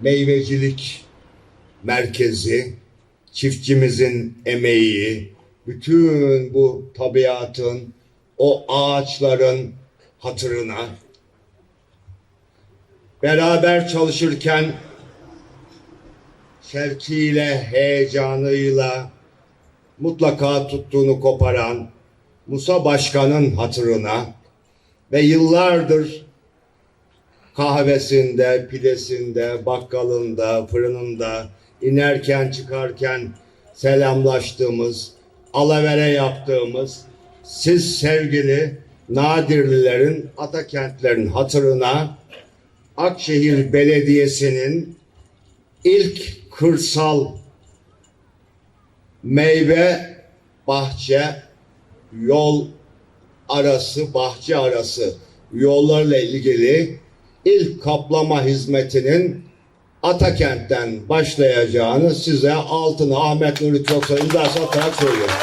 meyvecilik merkezi, çiftçimizin emeği, bütün bu tabiatın, o ağaçların hatırına. Beraber çalışırken şevkiyle, heyecanıyla mutlaka tuttuğunu koparan Musa Başkan'ın hatırına ve yıllardır kahvesinde, pidesinde, bakkalında, fırınında, inerken çıkarken selamlaştığımız, alavere yaptığımız siz sevgili Nadirlilerin, Atakentlerin hatırına Akşehir Belediyesi'nin ilk kırsal meyve bahçe yol arası bahçe arası yollarla ilgili ilk kaplama hizmetinin Atakent'ten başlayacağını size altına Ahmet Nuri Çoksa imzası atarak söylüyorum.